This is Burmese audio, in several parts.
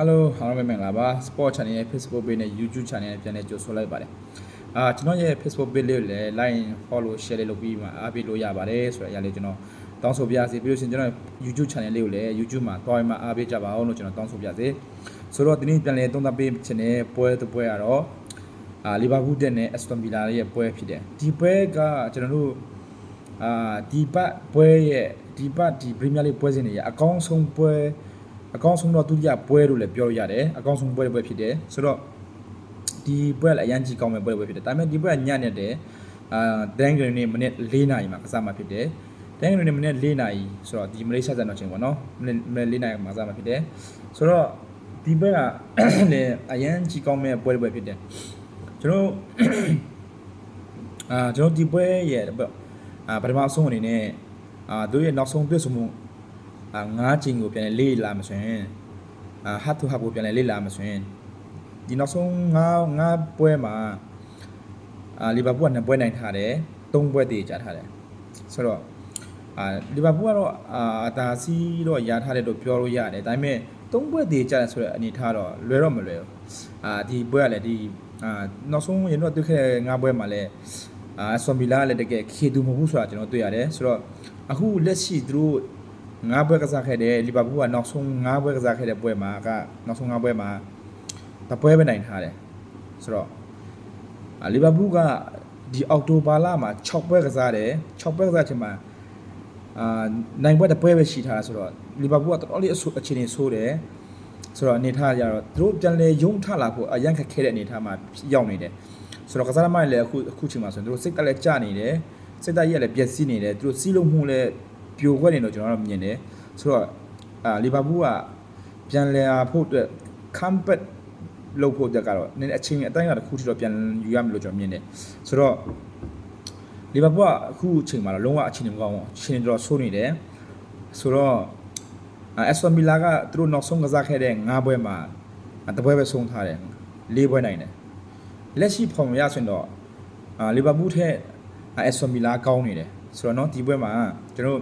Hello အားလုံးပဲမင်္ဂလာပါ Sport Channel ရဲ့ Facebook page နဲ့ YouTube Channel နဲ့ပြန်လည်ကြိုဆိုလိုက်ပါတယ်အာကျွန်တော်ရဲ့ Facebook page လေးကိုလည်း like follow share လေးလုပ်ပြီးမှအားပေးလို့ရပါတယ်ဆိုတဲ့အရာလေးကျွန်တော်တောင်းဆိုပြရစီပြီးလို့ရှိရင်ကျွန်တော် YouTube Channel လေးကိုလည်း YouTube မှာတွားပြီးမှအားပေးကြပါအောင်လို့ကျွန်တော်တောင်းဆိုပြစေဆိုတော့ဒီနေ့ပြန်လည်သုံးသပ်ပေးခြင်းနဲ့ပွဲတစ်ပွဲကတော့အာလီဗာပူးတက်နဲ့ Aston Villa ရဲ့ပွဲဖြစ်တယ်ဒီပွဲကကျွန်တော်တို့အာဒီပတ်ပွဲရဲ့ဒီပတ်ဒီ Premier League ပွဲစဉ်တွေရဲ့အကောင်းဆုံးပွဲ အကောင်းဆုံးတော့ဒုတိယပွဲလို့လည်းပြောလို့ရတယ်အကောင်းဆုံးပွဲတစ်ပွဲဖြစ်တယ်ဆိုတော့ဒီပွဲလည်းအရန်ကြီးကောင်းမဲ့ပွဲတစ်ပွဲဖြစ်တယ်ဒါပေမဲ့ဒီပွဲကညနေတယ်အာဒန်ဂရနေ့မိနစ်၄နာရီမှာကစားမှာဖြစ်တယ်ဒန်ဂရနေ့မိနစ်၄နာရီဆိုတော့ဒီမလေးရှားစံတော်ချိန်ပေါ့နော်မိနစ်မိနစ်၄နာရီမှာကစားမှာဖြစ်တယ်ဆိုတော့ဒီပွဲကလည်းအရန်ကြီးကောင်းမဲ့ပွဲတစ်ပွဲဖြစ်တယ်ကျွန်တော်အာကျွန်တော်ဒီပွဲရဲ့အာပထမဆုံးအနေနဲ့အာတို့ရဲ့နောက်ဆုံးတွေ့ဆုံမှုအာ ငါးချိန်ကိုပြန်လဲလေ့လာမှဆိုရင်အာဟတ်တူဟတ်ကိုပြန်လဲလေ့လာမှဆိုရင်ဒီနောက်ဆုံးငါးငါးပွဲမှာအာလီဗာပူးကနှစ်ပွဲနိုင်ထားတယ်သုံးပွဲတည်ကြထားတယ်ဆိုတော့အာလီဗာပူးကတော့အာအသာစီးတော့ရထားတယ်လို့ပြောလို့ရတယ်ဒါပေမဲ့သုံးပွဲတည်ကြတယ်ဆိုတဲ့အနေထားတော့လွယ်တော့မလွယ်ဘူးအာဒီပွဲကလည်းဒီအာနောက်ဆုံးရင်တော့တွေ့ခဲ့တဲ့ငါးပွဲမှာလည်းအာဆွန်ဘီလာကလည်းတကယ်ခေတူမဟုတ်ဘူးဆိုတာကျွန်တော်တွေ့ရတယ်ဆိုတော့အခုလက်ရှိသူတို့ ငါးပွဲကစားခဲ့တယ်လီဗာပူးကနောက်ဆုံးငါးပွဲကစားခဲ့တဲ့ပွဲမှာကနောက်ဆုံးငါးပွဲမှာတပွဲပဲနိုင်ထားတယ်ဆိုတော့အာလီဗာပူးကဒီအောက်တိုဘာလမှာ6ပွဲကစားတယ်6ပွဲကစားချိန်မှာအာနိုင်ပွဲတစ်ပွဲပဲရှိထားတာဆိုတော့လီဗာပူးကတော်တော်လေးအဆူအခြေအနေဆိုးတယ်ဆိုတော့အနေထားကြတော့သူတို့ပြန်လဲယုံထလာဖို့အရန်ခက်ခဲတဲ့အနေထားမှာရောက်နေတယ်ဆိုတော့ကစားသမားတွေလည်းအခုအခုချိန်မှာဆိုရင်သူတို့စိတ်တက်လည်းကျနေတယ်စိတ်တက်ရက်လည်းပျက်စီးနေတယ်သူတို့စီးလုံးမှုလည်း ပြိုခွက်နေတော့ကျွန်တော်တို့မြင်တယ်ဆိုတော့အာလီဗာပူးကပြန်လည်ဖို့အတွက် comeback လုပ်ဖို့တက်ကတော့နည်းနည်းအချိန်အတိုင်းအတာတစ်ခုထိတော့ပြန်ယူရမယ်လို့ကျွန်တော်မြင်တယ်ဆိုတော့လီဗာပူးကအခုအချိန်မှာတော့လုံးဝအချိန်မကောင်းဘူးအချိန်တော်ဆိုးနေတယ်ဆိုတော့အက်စတိုမီလာကသူတို့နောက်ဆုံးကစားခဲ့တဲ့၅ပွဲမှာတပွဲပဲဆုံးထားတယ်၄ပွဲနိုင်တယ်လက်ရှိဖော်မရဆိုရင်တော့အာလီဗာပူးထက်အက်စတိုမီလာကောင်းနေတယ်ဆိုတော့เนาะဒီပွဲမှာကျွန်တော်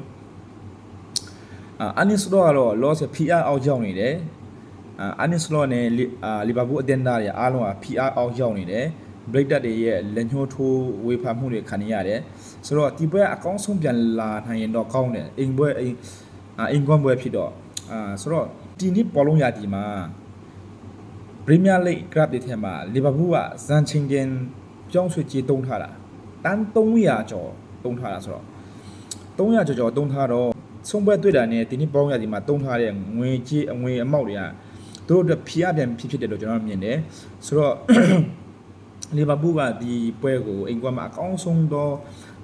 အာအနစ်စလောကတော့ loss PR အောက်ရောက်နေတယ်အာအနစ်စလောနဲ့အာလီဗာပူးအသင်းသားတွေအားလုံးက PR အောက်ရောက်နေတယ် break တက်တွေရဲ့လက်ညှိုးထိုးဝေဖန်မှုတွေခံနေရတယ်ဆိုတော့ဒီပွဲအကောင်းဆုံးပြန်လာနိုင်ရင်တော့ကောင်းတယ်အိမ်ပွဲအိမ်အာအိမ်ကွန်ပွဲဖြစ်တော့အာဆိုတော့ဒီနေ့ပေါ်လုံးရဒီမှာ Premier League club တွေထဲမှာလီဗာပူးကဇန်ချင်းကင်ကြောင်းဆွေကြီးတုံးထားတာတန်း300ကျော်တုံးထားတာဆိုတော့300ကျော်ကျော်တုံးထားတော့ ဆုံးပွဲတွေ့တာနဲ့ဒီနေ့ပေါင်းရဒီမှာတုံးထားတဲ့ငွေကြေးအငွေအမောက်တွေကသူတို့အတွက်ဖိအားပြန်ဖြစ်ဖြစ်တယ်လို့ကျွန်တော်မြင်တယ်ဆိုတော့လီဗာပူးကဒီပွဲကိုအင်ကွာမှာအကောင်းဆုံးတော့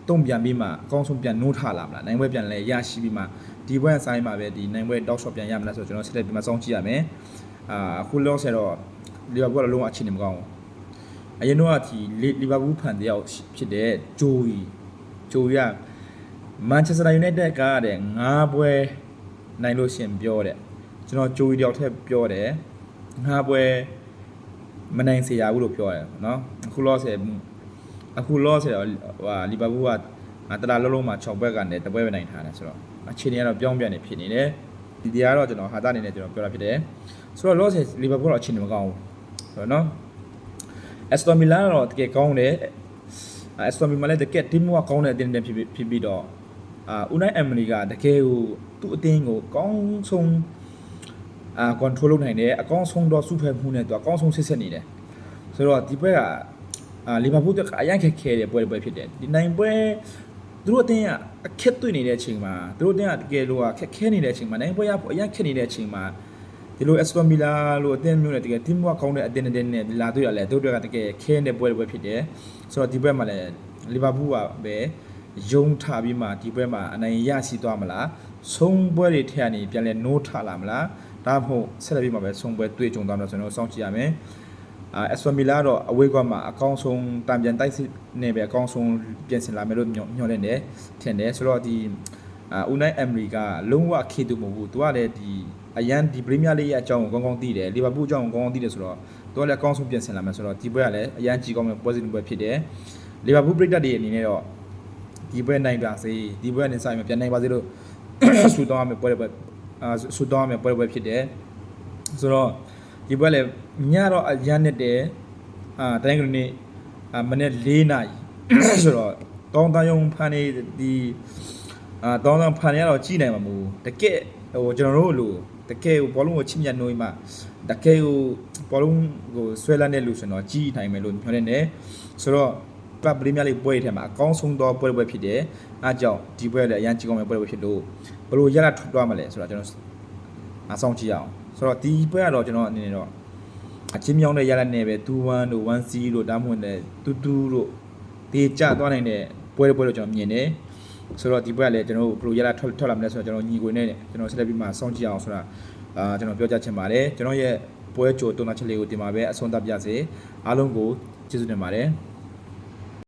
တုံ့ပြန်ပြီးမှအကောင်းဆုံးပြန်နိုးထလာမလားနိုင်ပွဲပြန်လဲရရှိပြီးမှဒီပွဲအဆိုင်မှာပဲဒီနိုင်ပွဲတောက်ရှော့ပြန်ရမလားဆိုတော့ကျွန်တော်ဆက်လက်ပြီးမှစောင့်ကြည့်ရမယ်အာအခုလောဆယ်တော့လီဗာပူးကလုံးဝအခြေအနေမကောင်းဘူးအရင်တော့ဒီလီဗာပူးဖန်တယောက်ဖြစ်တဲ့ဂျိုးီဂျိုးီက မန်ချက်စတာယူနိုက်တက်ကတဲ့၅ပွဲနိုင်လို့ရှရင်ပြောတဲ့ကျွန်တော်ဂျိုးီတယောက်ထက်ပြောတယ်၅ပွဲမနိုင်စေရဘူးလို့ပြောတယ်เนาะအခုလောဆယ်အခုလောဆယ်တော့ဟာလီဗာပူးကတလားလုံးလုံးမှာ6ပွဲကနေတပွဲပဲနိုင်ထားတယ်ဆိုတော့အခြေအနေကတော့ပြောင်းပြန်နေဖြစ်နေတယ်ဒီတရားတော့ကျွန်တော်ဟာတာအနေနဲ့ကျွန်တော်ပြောတာဖြစ်တယ်ဆိုတော့လောဆယ်လီဗာပူးတော့အခြေအနေမကောင်းဘူးဆိုတော့เนาะအက်စတိုမီလာတော့တကယ်ကောင်းတယ်အက်စတိုမီလာလည်းတကယ်တင်းမကကောင်းတဲ့အတင်းတင်းဖြစ်ဖြစ်ပြီးတော့ အာဦးနိုင်အမ်မနီကတကယ်ကိုသူ့အတင်းကိုအကောင်းဆုံးအာ control လုပ်နိုင်တယ်အကောင်းဆုံးတော့စုဖက်မှုနဲ့သူအကောင်းဆုံးဆစ်ဆက်နေတယ်ဆိုတော့ဒီပွဲကအာလီဗာပူးတက်ကအရင်ခက်ခဲတဲ့ပွဲတစ်ပွဲဖြစ်တယ်ဒီနိုင်ပွဲသူတို့အတင်းကအခက်တွေ့နေတဲ့အချိန်မှာသူတို့အတင်းကတကယ်လို့ခက်ခဲနေတဲ့အချိန်မှာနိုင်ပွဲရဖို့အရင်ခက်နေတဲ့အချိန်မှာဒီလို Aston Villa လို့အတင်းမျိုးနဲ့တကယ် team work ကောင်းတဲ့အတင်းအတင်းနဲ့လာတွေ့ရလဲသူတို့ကတကယ်ခဲနေတဲ့ပွဲတစ်ပွဲဖြစ်တယ်ဆိုတော့ဒီပွဲမှာလည်းလီဗာပူးကပဲ ယုံထပြီးမှဒီပွဲမှာအနိုင်ရရှိသွားမလားဆုံးပွဲတွေထက်ကနေပြန်လဲနိုးထလာမလားဒါမှမဟုတ်ဆက်လက်ပြီးမှပဲဆုံးပွဲတွေ့ကြုံသွားမှာဆိုတော့စောင့်ကြည့်ရမယ်အာအက်စပမီလာတော့အဝေးကွက်မှာအကောင်းဆုံးတံပြန်တိုက်စစ်နေပဲအကောင်းဆုံးပြင်ဆင်လာမယ်လို့ညွှန်ညွှန်နေတယ်ထင်တယ်ဆိုတော့ဒီအာဦးနိုင်အမရီကလုံးဝခေတူမဟုတ်ဘူးသူကလည်းဒီအရန်ဒီပရီးမီးယားလိရဲ့အကြောင်းကိုကောင်းကောင်းသိတယ်လီဗာပူးအကြောင်းကိုကောင်းကောင်းသိတယ်ဆိုတော့သူကလည်းအကောင်းဆုံးပြင်ဆင်လာမယ်ဆိုတော့ဒီပွဲကလည်းအရန်ကြီးကောင်းမဲ့ပွဲစဉ်ပွဲဖြစ်တယ်လီဗာပူးပရိသတ်တွေအနေနဲ့တော့ ဒီပွဲနိုင်ပါစေဒီပွဲနဲ့ဆိုင်မှာပြန်နိုင်ပါစေလို့ဆူတောင်းရမယ်ပွဲပွဲအာဆူတောင်းရမယ်ပွဲပွဲဖြစ်တယ်ဆိုတော့ဒီပွဲလည်းညတော့အရန်နဲ့တယ်အာတိုင်းကလေးနေ့အာမနေ့၄နာရီဆိုတော့တောင်းတန်းယုံဖန်နေဒီအာတောင်းတန်းဖန်နေရတော့ကြည်နိုင်မှာမဟုတ်ဘူးတကယ်ဟိုကျွန်တော်တို့လိုတကယ်ဟိုဘောလုံးကိုချစ်မြတ်နှိုးမှတကယ်ဟိုဘောလုံးကိုဆွဲလန်းတဲ့လူဆိုတော့ကြည်နိုင်မယ်လို့ပြောနေတယ်ဆိုတော့ ကလပ်ပရီးမီးယားလိပွဲထဲမှာအကောင်းဆုံးသောပွဲတစ်ပွဲဖြစ်တယ်အားကြောင့်ဒီပွဲလည်းအရန်ကြည့်ကောင်းမယ့်ပွဲတစ်ပွဲဖြစ်လို့ဘယ်လိုရလာထွက်သွားမလဲဆိုတော့ကျွန်တော်အဆောင်ကြည့်အောင်ဆိုတော့ဒီပွဲကတော့ကျွန်တော်အနေနဲ့တော့အချင်းမြောင်းတဲ့ရလက်နဲ့ပဲ2-1တို့1-0တို့ဒါမှမဟုတ်လည်း2-2တို့ဒေကျသွားနိုင်တဲ့ပွဲတစ်ပွဲလို့ကျွန်တော်မြင်တယ်ဆိုတော့ဒီပွဲကလည်းကျွန်တော်တို့ဘယ်လိုရလက်ထွက်ထွက်လာမလဲဆိုတော့ကျွန်တော်ညီကိုနဲ့ကျွန်တော်ဆက်လက်ပြီးမှစောင့်ကြည့်အောင်ဆိုတာအာကျွန်တော်ပြောကြားချင်ပါတယ်ကျွန်တော်ရဲ့ပွဲကြိုတုံးတာချက်လေးကိုတင်ပါပဲအဆုံးသတ်ပြစေအားလုံးကိုကျေးဇူးတင်ပါတယ်